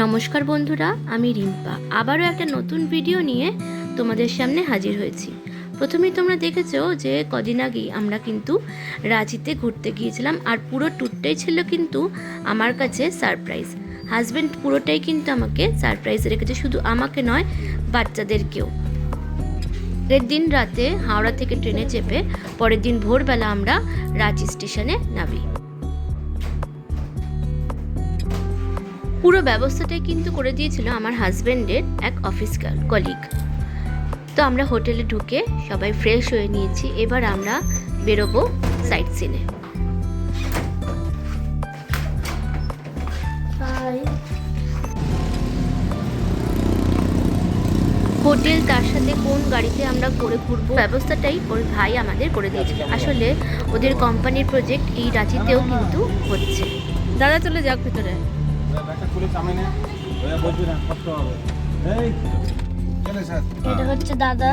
নমস্কার বন্ধুরা, আমি রিম্পা। আবারও একটা নতুন ভিডিও নিয়ে তোমাদের সামনে হাজির হয়েছি। প্রথমেই তোমরা দেখেছ যে কদিন আগেই আমরা কিন্তু রাঁচিতে ঘুরতে গিয়েছিলাম আর পুরো ট্যুরটাই ছিল কিন্তু আমার কাছে সারপ্রাইজ হাজব্যান্ড পুরোটাই কিন্তু আমাকে সারপ্রাইজ রেখেছে, শুধু আমাকে নয়, বাচ্চাদেরকেও। পরের দিন রাতে হাওড়া থেকে ট্রেনে চেপে পরের দিন ভোরবেলা আমরা রাঁচি স্টেশনে নামি। পুরো ব্যবস্থাটাই কিন্তু করে দিয়েছিল আমার হাজব্যান্ডের এক অফিস কলিগ তো আমরা হোটেলে ঢুকে সবাই ফ্রেশ হয়ে নিয়েছি। এবার আমরা বেরোবো সাইট সিনে হোটেল তার সাথে কোন গাড়িতে আমরা করে ঘুরবো ব্যবস্থাটাই ওর ভাই আমাদের করে দিয়েছিল। আসলে ওদের কোম্পানির প্রজেক্ট এই রাঁচিতেও কিন্তু হচ্ছে। দাদা চলে যাক ভিতরে। এটা হচ্ছে দাদা।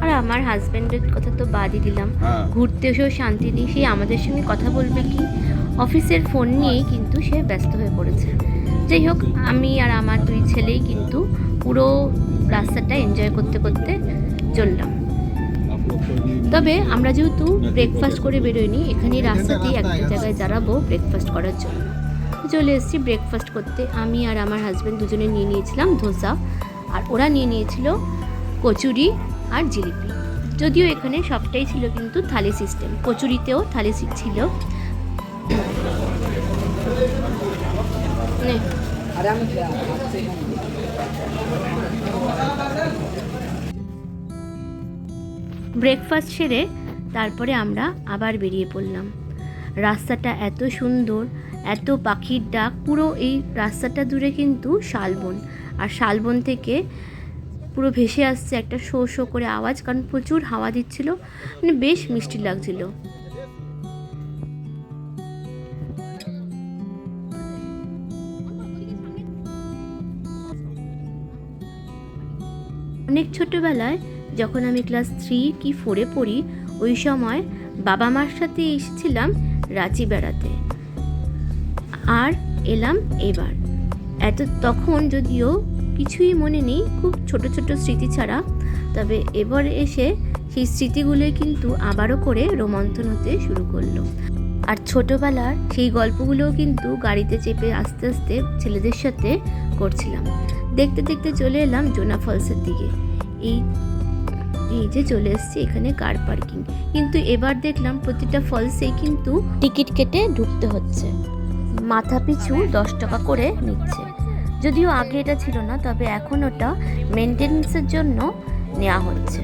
হ্যাঁ। আমার হাজবেন্ডের কথা তো বাদই দিলাম। হ্যাঁ। ঘুরতে এসেও শান্তি নেই। সে আমাদের সঙ্গে কথা বলবে কি? অফিসের ফোন নিয়েই কিন্তু সে ব্যস্ত হয়ে পড়েছে। যাই হোক, আমি আর আমার দুই ছেলেই কিন্তু পুরো রাস্তাটা এনজয় করতে করতে চললাম। তবে আমরা যেহেতু ব্রেকফাস্ট করে বেরোইনি এখানে রাস্তাতেই একটা জায়গায় দাঁড়াবো ব্রেকফাস্ট করার জন্য। চলে এসেছি ব্রেকফাস্ট করতে। আমি আর আমার হাজব্যান্ড দুজনে নিয়ে নিয়েছিলাম ধোসা, আর ওরা নিয়ে নিয়েছিল কচুরি আর জিলিপি। যদিও এখানে সবটাই ছিল কিন্তু থালি সিস্টেম কচুরিতেও থালি ছিল। ব্রেকফাস্ট সেরে তারপরে আমরা আবার বেরিয়ে পড়লাম। রাস্তাটা এত সুন্দর এত পাখির ডাক পুরো এই রাস্তাটা দূরে কিন্তু শালবন। আর শালবন থেকে পুরো ভেসে আসছে একটা শো শো করে আওয়াজ কারণ প্রচুর হাওয়া দিচ্ছিল। মানে বেশ মিষ্টি লাগছিল। অনেক ছোটবেলায় যখন আমি ক্লাস থ্রি কি ফোরে পড়ি, ওই সময় বাবা মার সাথে এসেছিলাম রাঁচি বেড়াতে। আর এলাম এবার। এত তখন যদিও কিছুই মনে নেই, খুব ছোট ছোট স্মৃতি ছাড়া। তবে এবার এসে সেই স্মৃতিগুলোই কিন্তু আবারও করে রোমন্থন হতে শুরু করল। আর ছোটোবেলার সেই গল্পগুলোও কিন্তু গাড়িতে চেপে আস্তে আস্তে ছেলেদের সাথে করছিলাম। দেখতে দেখতে চলে এলাম জোনা ফলসের দিকে। এই এই যে চলে এসেছি এখানে কার পার্কিং। কিন্তু এবার দেখলাম প্রতিটা ফলসেই কিন্তু টিকিট কেটে ঢুকতে হচ্ছে। মাথা পিছু দশ টাকা করে নিচ্ছে। যদিও আগে এটা ছিল না তবে এখন ওটা মেনটেন্সের জন্য নেওয়া হচ্ছে।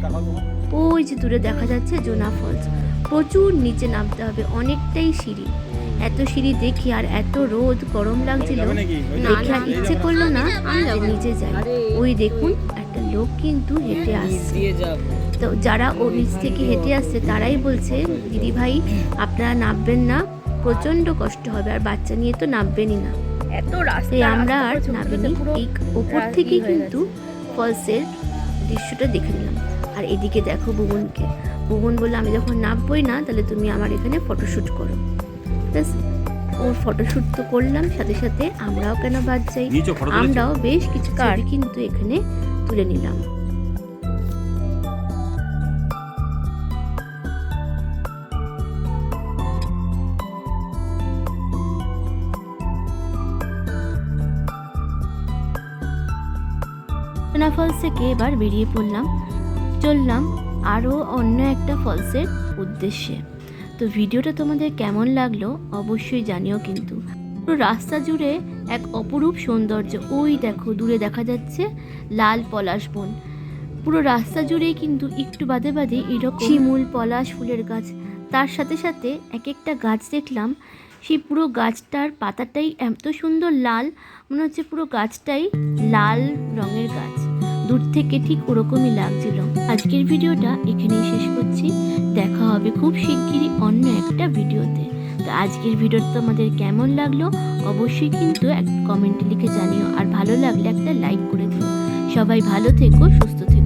ওই যে দূরে দেখা যাচ্ছে জোনা ফলস। প্রচুর নিচে নামতে হবে অনেকটাই সিঁড়ি। এত সিঁড়ি দেখি আর এত রোদ গরম লাগছিল। দেখে আর ইচ্ছে করল না যে নিচে যাই। ওই দেখুন একটা লোক কিন্তু হেঁটে আসছে। তো যারা ও নিচ থেকে হেঁটে আসছে তারাই বলছে দিদি ভাই আপনারা নামবেন না প্রচণ্ড কষ্ট হবে আর বাচ্চা নিয়ে তো নামবেনই না। এত রাস্তা তাই আমরা আর নামিনি। এই ওপর থেকেই কিন্তু ফলসের দৃশ্যটা দেখে নিলাম। আর এদিকে দেখো বুবনকে। বুবন বলল আমি যখন নামবই না তাহলে তুমি আমার এখানে ফটোশ্যুট করো। ব্যাস ওর ফটোশ্যুট তো করলাম সাথে সাথে আমরাও কেন বাদ যাই? আমরাও বেশ কিছু ছবি কিন্তু এখানে তুলে নিলাম। সোনা ফলস থেকে এবার বেরিয়ে পড়লাম চললাম আরও অন্য একটা ফলসের উদ্দেশ্যে। তো ভিডিওটা তোমাদের কেমন লাগল অবশ্যই জানিও কিন্তু। পুরো রাস্তা জুড়ে এক অপরূপ সৌন্দর্য। ওই দেখো দূরে দেখা যাচ্ছে লাল পলাশ বন। পুরো রাস্তা জুড়েই কিন্তু একটু বাদে বাদে এরকম শিমুল পলাশ ফুলের গাছ। তার সাথে সাথে এক একটা গাছ দেখলাম। সেই পুরো গাছটার পাতাটাই এত সুন্দর লাল মনে হচ্ছে পুরো গাছটাই লাল রঙের গাছ। দূর থেকে ঠিক ওরকমই লাগছিল। আজকের ভিডিওটা এখানেই শেষ করছি। দেখা হবে খুব শিগগিরই অন্য একটা ভিডিওতে। তো আজকের ভিডিওটা তোমাদের কেমন লাগল অবশ্যই কিন্তু এক কমেন্টে লিখে জানিও। আর ভালো লাগলে একটা লাইক করে দিও। সবাই ভালো থেকো, সুস্থ থেকো।